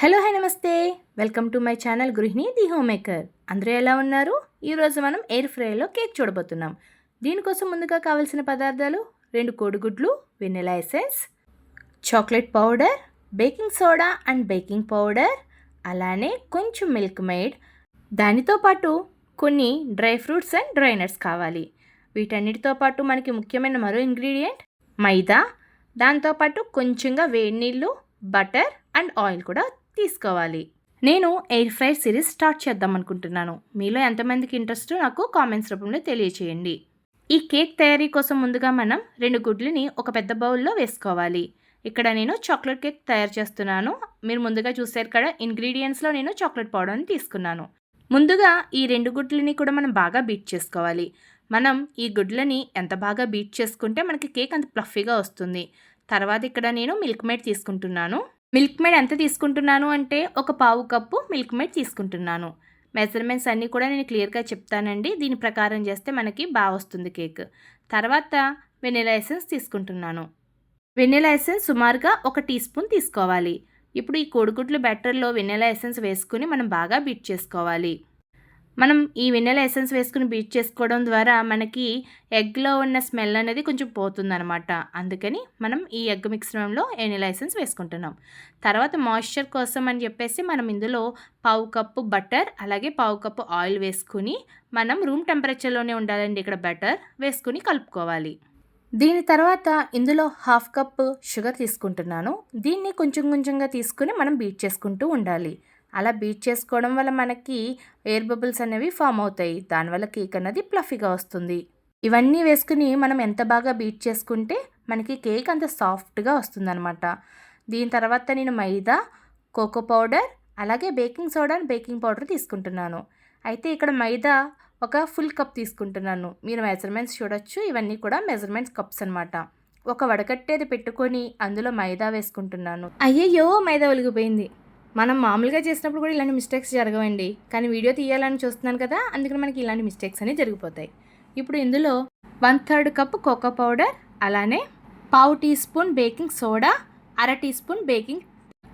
Hello hi namaste. Welcome to my channel గృహిణి the home maker అందరూ ఎలా ఉన్నారు? ఈరోజు మనం ఎయిర్ ఫ్రైలో కేక్ చూడబోతున్నాం. దీనికోసం ముందుగా కావాల్సిన పదార్థాలు రెండు కోడిగుడ్లు vanilla essence chocolate powder baking soda and baking powder అలానే కొంచెం మిల్క్ మేడ్. దానితో పాటు కొన్ని dry fruits and dry nuts కావాలి. వీటన్నిటితో పాటు మనకి ముఖ్యమైన మరో ఇంగ్రీడియంట్ మైదా. దాంతోపాటు కొంచెంగా వేడి నీళ్ళు బటర్ అండ్ ఆయిల్ కూడా తీసుకోవాలి. నేను ఎయిర్ ఫ్రై సిరీస్ స్టార్ట్ చేద్దాం అనుకుంటున్నాను. మీలో ఎంతమందికి ఇంట్రెస్ట్ నాకు కామెంట్స్ రూపంలో తెలియచేయండి. ఈ కేక్ తయారీ కోసం ముందుగా మనం రెండు గుడ్లని ఒక పెద్ద బౌల్లో వేసుకోవాలి. ఇక్కడ నేను చాక్లెట్ కేక్ తయారు చేస్తున్నాను. మీరు ముందుగా చూసారు కదా ఇంగ్రీడియంట్స్లో నేను చాక్లెట్ పౌడర్ని తీసుకున్నాను. ముందుగా ఈ రెండు గుడ్లని కూడా మనం బాగా బీట్ చేసుకోవాలి. మనం ఈ గుడ్లని ఎంత బాగా బీట్ చేసుకుంటే మనకి కేక్ అంత ప్లఫీగా వస్తుంది. తర్వాత ఇక్కడ నేను మిల్క్ మేడ్ తీసుకుంటున్నాను. మిల్క్ మేడ్ ఎంత తీసుకుంటున్నాను అంటే ఒక పావు కప్పు మిల్క్ మేడ్ తీసుకుంటున్నాను. మెజర్మెంట్స్ అన్నీ కూడా నేను క్లియర్గా చెప్తానండి. దీని ప్రకారం చేస్తే మనకి బాగా వస్తుంది కేక్. తర్వాత వెనిలా ఎసెన్స్ తీసుకుంటున్నాను. వెనిలా ఎసెన్స్ సుమారుగా ఒక టీ స్పూన్ తీసుకోవాలి. ఇప్పుడు ఈ కోడిగుడ్లు బ్యాటర్లో వెనిలా ఎసెన్స్ వేసుకుని మనం బాగా బీట్ చేసుకోవాలి. మనం ఈ వెన్నెల ఎసెన్స్ వేసుకుని బీట్ చేసుకోవడం ద్వారా మనకి ఎగ్లో ఉన్న స్మెల్ అనేది కొంచెం పోతుందనమాట అందుకని మనం ఈ ఎగ్ మిశ్రమంలో వెన్నెల ఎసెన్స్ వేసుకుంటున్నాం. తర్వాత మాయిశ్చర్ కోసం అని చెప్పేసి మనం ఇందులో పావు కప్పు బటర్ అలాగే పావు కప్పు ఆయిల్ వేసుకుని మనం రూమ్ టెంపరేచర్లోనే ఉండాలండి ఇక్కడ బటర్ వేసుకుని కలుపుకోవాలి. దీని తర్వాత ఇందులో హాఫ్ కప్ షుగర్ తీసుకుంటున్నాను. దీన్ని కొంచెం కొంచెంగా తీసుకుని మనం బీట్ చేసుకుంటూ ఉండాలి. అలా బీట్ చేసుకోవడం వల్ల మనకి ఎయిర్ బబుల్స్ అనేవి ఫామ్ అవుతాయి. దానివల్ల కేక్ అనేది ప్లఫీగా వస్తుంది. ఇవన్నీ వేసుకుని మనం ఎంత బాగా బీట్ చేసుకుంటే మనకి కేక్ అంత సాఫ్ట్గా వస్తుందన్నమాట. దీని తర్వాత నేను మైదా కోకో పౌడర్ అలాగే baking soda and baking powder తీసుకుంటున్నాను. అయితే ఇక్కడ మైదా ఒక ఫుల్ కప్ తీసుకుంటున్నాను. మీరు మెజర్మెంట్స్ చూడొచ్చు. ఇవన్నీ కూడా మెజర్మెంట్స్ కప్స్ అనమాట ఒక వడకట్టేది పెట్టుకొని అందులో మైదా వేసుకుంటున్నాను. అయ్యయ్యో! మైదా ఒలిగిపోయింది. మనం మామూలుగా చేసినప్పుడు కూడా ఇలాంటి మిస్టేక్స్ జరగవండి. కానీ వీడియో తీయాలని చూస్తున్నాను కదా అందుకని మనకి ఇలాంటి మిస్టేక్స్ అనేవి జరిగిపోతాయి. ఇప్పుడు ఇందులో one third cup cocoa powder అలానే పావు టీ స్పూన్ బేకింగ్ సోడా అర టీ స్పూన్ బేకింగ్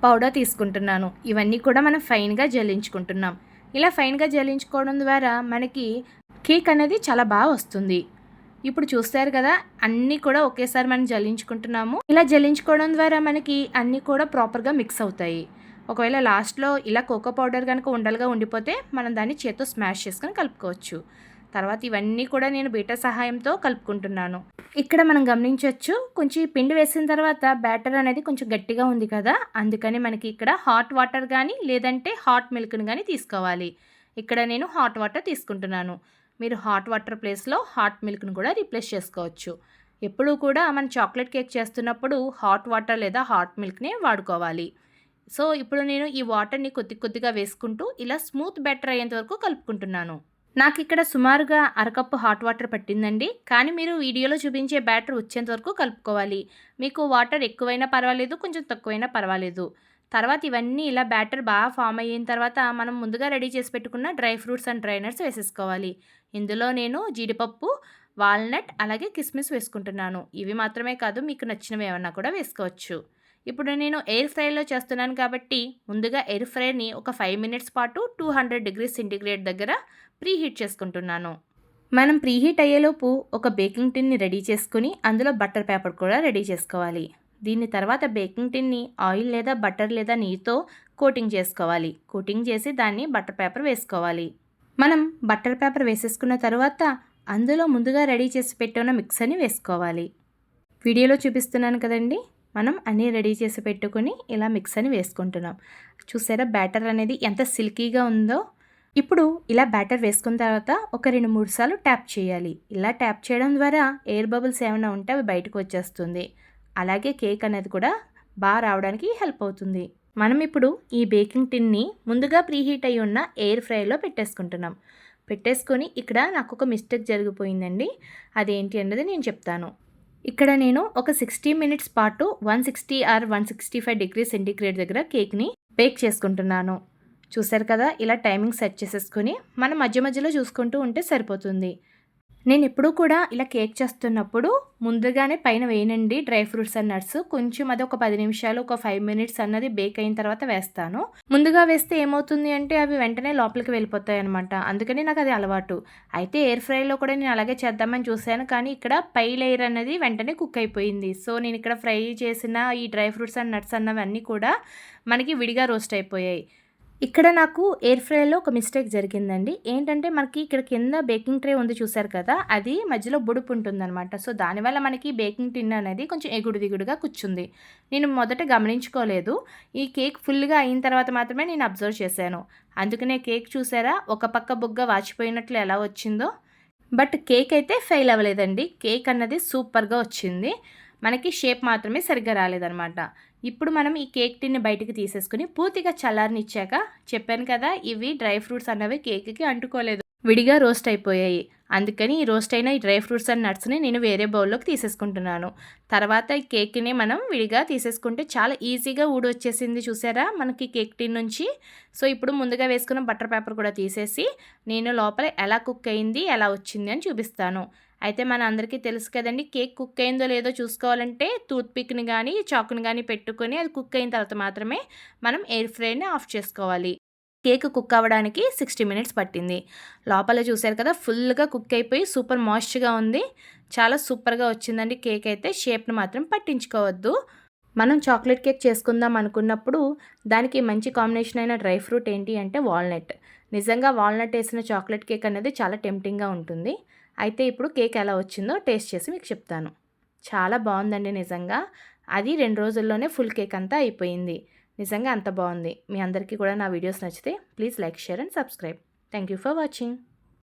పౌడర్ తీసుకుంటున్నాను. ఇవన్నీ కూడా మనం ఫైన్గా జల్లించుకుంటున్నాం. ఇలా ఫైన్గా జల్లించుకోవడం ద్వారా మనకి కేక్ అనేది చాలా బాగా వస్తుంది. ఇప్పుడు చూస్తారు కదా అన్నీ కూడా ఒకేసారి మనం జల్లించుకుంటున్నాము. ఇలా జల్లించుకోవడం ద్వారా మనకి అన్నీ కూడా ప్రాపర్గా మిక్స్ అవుతాయి. ఒకవేళ లాస్ట్లో ఇలా కోకో పౌడర్ కనుక ఉండలుగా ఉండిపోతే మనం దాన్ని చేత్తో స్మాష్ చేసుకొని కలుపుకోవచ్చు. తర్వాత ఇవన్నీ కూడా నేను బీటర్ సహాయంతో కలుపుకుంటున్నాను. ఇక్కడ మనం గమనించవచ్చు కొంచెం పిండి వేసిన తర్వాత బ్యాటర్ అనేది కొంచెం గట్టిగా ఉంది కదా అందుకని మనకి ఇక్కడ హాట్ వాటర్ కానీ లేదంటే హాట్ మిల్క్ని కానీ తీసుకోవాలి. ఇక్కడ నేను హాట్ వాటర్ తీసుకుంటున్నాను. మీరు హాట్ వాటర్ ప్లేస్లో హాట్ మిల్క్ని కూడా రీప్లేస్ చేసుకోవచ్చు. ఎప్పుడూ కూడా మనం చాక్లెట్ కేక్ చేస్తున్నప్పుడు హాట్ వాటర్ లేదా హాట్ మిల్క్నే వాడుకోవాలి. సో ఇప్పుడు నేను ఈ వాటర్ని కొద్ది కొద్దిగా వేసుకుంటూ ఇలా స్మూత్ బెటర్ అయ్యేంత వరకు కలుపుకుంటున్నాను. నాకు ఇక్కడ సుమారుగా అరకప్పు హాట్ వాటర్ పట్టిందండి. కానీ మీరు వీడియోలో చూపించే బ్యాటర్ వచ్చేంత వరకు కలుపుకోవాలి. మీకు వాటర్ ఎక్కువైనా పర్వాలేదు కొంచెం తక్కువైనా పర్వాలేదు. తర్వాత ఇవన్నీ ఇలా బ్యాటర్ బాగా ఫామ్ అయిన తర్వాత మనం ముందుగా రెడీ చేసి పెట్టుకున్న డ్రై ఫ్రూట్స్ అండ్ డ్రైనర్స్ వేసేసుకోవాలి. ఇందులో నేను జీడిపప్పు వాల్నట్ అలాగే కిస్మిస్ వేసుకుంటున్నాను. ఇవి మాత్రమే కాదు మీకు నచ్చినవి ఏమన్నా కూడా వేసుకోవచ్చు. ఇప్పుడు నేను ఎయిర్ ఫ్రైలో చేస్తున్నాను కాబట్టి ముందుగా ఎయిర్ ఫ్రైని ఒక ఫైవ్ మినిట్స్ పాటు టూ హండ్రెడ్ డిగ్రీస్ సెంటిగ్రేడ్ దగ్గర ప్రీ హీట్ చేసుకుంటున్నాను. మనం ప్రీ హీట్ అయ్యేలోపు ఒక బేకింగ్ టిన్ని రెడీ చేసుకుని అందులో బటర్ పేపర్ కూడా రెడీ చేసుకోవాలి. దీని తర్వాత బేకింగ్ టిన్ని ఆయిల్ లేదా బటర్ లేదా నీతో కోటింగ్ చేసుకోవాలి. కోటింగ్ చేసి దాన్ని బటర్ పేపర్ వేసుకోవాలి. మనం బటర్ పేపర్ వేసేసుకున్న తర్వాత అందులో ముందుగా రెడీ చేసి పెట్టున్న మిక్సర్ని వేసుకోవాలి. వీడియోలో చూపిస్తున్నాను కదండి. మనం అన్నీ రెడీ చేసి పెట్టుకుని ఇలా మిక్స్ అని వేసుకుంటున్నాం. చూసారా? బ్యాటర్ అనేది ఎంత సిల్కీగా ఉందో. ఇప్పుడు ఇలా బ్యాటర్ వేసుకున్న తర్వాత ఒక రెండు మూడు సార్లు ట్యాప్ చేయాలి. ఇలా ట్యాప్ చేయడం ద్వారా ఎయిర్ బబుల్స్ ఏమైనా ఉంటే అవి బయటకు వచ్చేస్తుంది. అలాగే కేక్ అనేది కూడా బాగా రావడానికి హెల్ప్ అవుతుంది. మనం ఇప్పుడు ఈ బేకింగ్ టిన్ని ముందుగా ప్రీహీట్ అయి ఉన్న ఎయిర్ ఫ్రైలో పెట్టేసుకుంటున్నాం. పెట్టేసుకొని ఇక్కడ నాకు ఒక మిస్టేక్ జరిగిపోయిందండి. అదేంటి అన్నది నేను చెప్తాను. ఇక్కడ నేను ఒక సిక్స్టీ మినిట్స్ పాటు one sixty or one sixty five degree centigrade దగ్గర కేక్ని బేక్ చేసుకుంటున్నాను. చూసారు కదా? ఇలా టైమింగ్ సెట్ చేసేసుకొని మనం మధ్య మధ్యలో చూసుకుంటూ ఉంటే సరిపోతుంది. నేను ఎప్పుడూ కూడా ఇలా కేక్ చేస్తున్నప్పుడు ముందుగానే పైన వేయనండి డ్రై ఫ్రూట్స్ అండ్ నట్స్. కొంచెం అది ఒక పది నిమిషాలు ఒక ఫైవ్ మినిట్స్ అన్నది బేక్ అయిన తర్వాత వేస్తాను. ముందుగా వేస్తే ఏమవుతుంది అంటే అవి వెంటనే లోపలికి వెళ్ళిపోతాయి అనమాట అందుకని నాకు అది అలవాటు. అయితే ఎయిర్ ఫ్రైలో కూడా నేను అలాగే చేద్దామని చూశాను. కానీ ఇక్కడ పై లేయర్ అనేది వెంటనే కుక్ అయిపోయింది. సో నేను ఇక్కడ ఫ్రై చేసిన ఈ డ్రై ఫ్రూట్స్ అండ్ నట్స్ అన్నవన్నీ కూడా మనకి విడిగా రోస్ట్ అయిపోయాయి. ఇక్కడ నాకు ఎయిర్ ఫ్రైలో ఒక మిస్టేక్ జరిగిందండి. ఏంటంటే మనకి ఇక్కడ కింద బేకింగ్ ట్రే ఉంది చూసారు కదా అది మధ్యలో బుడుపు ఉంటుందన్నమాట. సో దానివల్ల మనకి బేకింగ్ టిన్ అనేది కొంచెం ఎగుడు దిగుడుగా కూర్చుంది. నేను మొదట గమనించుకోలేదు. ఈ కేక్ ఫుల్గా అయిన తర్వాత మాత్రమే నేను అబ్జర్వ్ చేశాను. అందుకనే కేక్ చూసారా? ఒక పక్క బుగ్గ వాచిపోయినట్లు ఎలా వచ్చిందో. బట్ కేక్ అయితే ఫెయిల్ అవ్వలేదండి. కేక్ అన్నది సూపర్గా వచ్చింది. మనకి షేప్ మాత్రమే సరిగ్గా రాలేదనమాట ఇప్పుడు మనం ఈ కేక్ టిన్ని బయటకు తీసేసుకుని పూర్తిగా చల్లారనిచ్చాక చెప్పాను కదా ఇవి డ్రై ఫ్రూట్స్ అన్నవి కేక్కి అంటుకోలేదు. విడిగా రోస్ట్ అయిపోయాయి. అందుకని ఈ రోస్ట్ అయిన ఈ డ్రై ఫ్రూట్స్ అండ్ నట్స్ని నేను వేరే బౌల్లోకి తీసేసుకుంటున్నాను. తర్వాత ఈ కేక్ని మనం విడిగా తీసేసుకుంటే చాలా ఈజీగా ఊడి వచ్చేసింది చూసారా మనకి కేక్ టిన్ నుంచి. సో ఇప్పుడు ముందుగా వేసుకున్న బటర్ పేపర్ కూడా తీసేసి నేను లోపల ఎలా కుక్ అయింది ఎలా వచ్చింది అని చూపిస్తాను. అయితే మన అందరికీ తెలుసు కదండి కేక్ కుక్ అయిందో లేదో చూసుకోవాలంటే టూత్ పిక్ని కానీ చాకుని కానీ పెట్టుకొని అది కుక్ అయిన తర్వాత మాత్రమే మనం ఎయిర్ ఫ్రైని ఆఫ్ చేసుకోవాలి. కేక్ కుక్ అవ్వడానికి సిక్స్టీ మినిట్స్ పట్టింది. లోపల చూశారు కదా ఫుల్గా కుక్ అయిపోయి సూపర్ మాయిస్ట్గా ఉంది. చాలా సూపర్గా వచ్చిందండి కేక్ అయితే. షేప్ని మాత్రం పట్టించుకోవద్దు. మనం చాక్లెట్ కేక్ చేసుకుందాం అనుకున్నప్పుడు దానికి మంచి కాంబినేషన్ అయిన డ్రై ఫ్రూట్ ఏంటి అంటే వాల్నట్. నిజంగా వాల్నట్ వేసిన చాక్లెట్ కేక్ అనేది చాలా టెంప్టింగ్గా ఉంటుంది. అయితే ఇప్పుడు కేక్ ఎలా వచ్చిందో టేస్ట్ చేసి మీకు చెప్తాను. చాలా బాగుందండి నిజంగా. అది రెండు రోజుల్లోనే ఫుల్ కేక్ అంతా అయిపోయింది. నిజంగా అంత బాగుంది. మీ అందరికీ కూడా నా వీడియోస్ నచ్చితే please like share and subscribe. Thank you for watching.